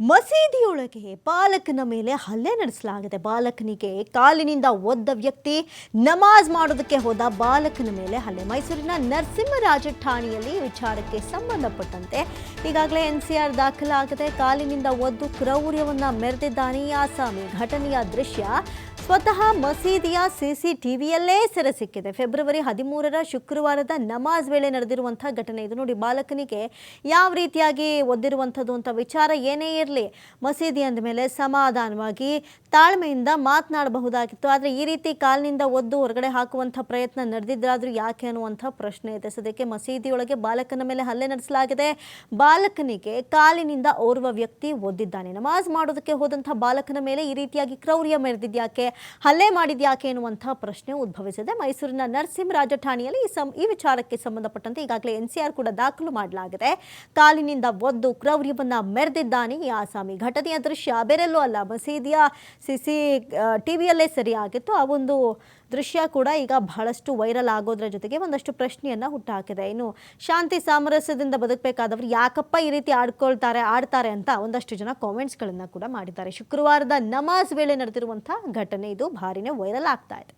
ಮಸೀದಿಯೊಳಗೆ ಬಾಲಕನ ಮೇಲೆ ಹಲ್ಲೆ ನಡೆಸಲಾಗಿದೆ. ಬಾಲಕನಿಗೆ ಕಾಲಿನಿಂದ ಒದ್ದ ವ್ಯಕ್ತಿ ನಮಾಜ್ ಮಾಡೋದಕ್ಕೆ ಹೋದ ಬಾಲಕನ ಮೇಲೆ ಹಲ್ಲೆ. ಮೈಸೂರಿನ ನರಸಿಂಹರಾಜ ಠಾಣೆಯಲ್ಲಿ ವಿಚಾರಕ್ಕೆ ಸಂಬಂಧಪಟ್ಟಂತೆ ಈಗಾಗಲೇ ಎನ್ ಸಿ ಆರ್ ದಾಖಲಾಗಿದೆ. ಕಾಲಿನಿಂದ ಒದ್ದು ಕ್ರೌರ್ಯವನ್ನು ಮೆರೆದಿದ್ದಾನೆ. ಆಸಾಮಿ ಘಟನೆಯ ದೃಶ್ಯ ಸ್ವತಃ ಮಸೀದಿಯ ಸಿಸಿಟಿವಿಯಲ್ಲೇ ಸೆರೆ ಸಿಕ್ಕಿದೆ. ಫೆಬ್ರವರಿ ಹದಿಮೂರರ ಶುಕ್ರವಾರದ ನಮಾಜ್ ವೇಳೆ ನಡೆದಿರುವಂತಹ ಘಟನೆ ಇದು. ನೋಡಿ, ಬಾಲಕನಿಗೆ ಯಾವ ರೀತಿಯಾಗಿ ಒದ್ದಿರುವಂಥದ್ದು ಅಂತ ವಿಚಾರ ಏನೇ ಇರಲಿ, ಮಸೀದಿ ಅಂದ ಮೇಲೆ ಸಮಾಧಾನವಾಗಿ ತಾಳ್ಮೆಯಿಂದ ಮಾತನಾಡಬಹುದಾಗಿತ್ತು. ಆದರೆ ಈ ರೀತಿ ಕಾಲಿನಿಂದ ಒದ್ದು ಹೊರಗಡೆ ಹಾಕುವಂಥ ಪ್ರಯತ್ನ ನಡೆದಿದ್ರಾದರೂ ಯಾಕೆ ಅನ್ನುವಂಥ ಪ್ರಶ್ನೆ ಇದೆ. ಸದ್ಯಕ್ಕೆ ಮಸೀದಿಯೊಳಗೆ ಬಾಲಕನ ಮೇಲೆ ಹಲ್ಲೆ ನಡೆಸಲಾಗಿದೆ. ಬಾಲಕನಿಗೆ ಕಾಲಿನಿಂದ ಓರ್ವ ವ್ಯಕ್ತಿ ಒದ್ದಿದ್ದಾನೆ. ನಮಾಜ್ ಮಾಡೋದಕ್ಕೆ ಹೋದಂಥ ಬಾಲಕನ ಮೇಲೆ ಈ ರೀತಿಯಾಗಿ ಕ್ರೌರ್ಯ ಮೆರೆದಿದ್ಯಾಕೆ? ಹಲ್ಲೆ ಮಾಡಿದ್ಯಾಕೆ ಎನ್ನುವಂತಹ ಪ್ರಶ್ನೆ ಉದ್ಭವಿಸಿದೆ. ಮೈಸೂರಿನ ನರಸಿಂಹರಾಜ ಠಾಣೆಯಲ್ಲಿ ಈ ಸಂ, ಈ ವಿಚಾರಕ್ಕೆ ಸಂಬಂಧಪಟ್ಟಂತೆ ಈಗಾಗಲೇ ಎನ್ ಸಿ ಆರ್ ಕೂಡ ದಾಖಲು ಮಾಡಲಾಗಿದೆ. ಕಾಲಿನಿಂದ ಒದ್ದು ಕ್ರೌರ್ಯವನ್ನ ಮೆರೆದಿದ್ದಾನೆ ಈ ಆಸಾಮಿ. ಘಟನೆಯ ದೃಶ್ಯ ಬೇರೆಲ್ಲೂ ಅಲ್ಲ. ಮಸೀದಿಯ ಸಿಸಿ ಟಿವಿಯಲ್ಲೇ ಸರಿಯಾಗಿತ್ತು. ಆ ಒಂದು ದೃಶ್ಯ ಕೂಡ ಈಗ ಬಹಳಷ್ಟು ವೈರಲ್ ಆಗೋದ್ರ ಜೊತೆಗೆ ಒಂದಷ್ಟು ಪ್ರಶ್ನೆಯನ್ನ ಹುಟ್ಟುಹಾಕಿದೆ. ಇನ್ನು ಶಾಂತಿ ಸಾಮರಸ್ಯದಿಂದ ಬದುಕಬೇಕಾದವರು ಯಾಕಪ್ಪ ಈ ರೀತಿ ಆಡ್ಕೊಳ್ತಾರೆ, ಆಡ್ತಾರೆ ಅಂತ ಒಂದಷ್ಟು ಜನ ಕಾಮೆಂಟ್ಸ್ಗಳನ್ನ ಕೂಡ ಮಾಡಿದ್ದಾರೆ. ಶುಕ್ರವಾರದ ನಮಾಜ್ ವೇಳೆ ನಡೆದಿರುವಂತಹ ಘಟನೆ ಇದು ಭಾರಿನೇ ವೈರಲ್ ಆಗ್ತಾ ಇದೆ.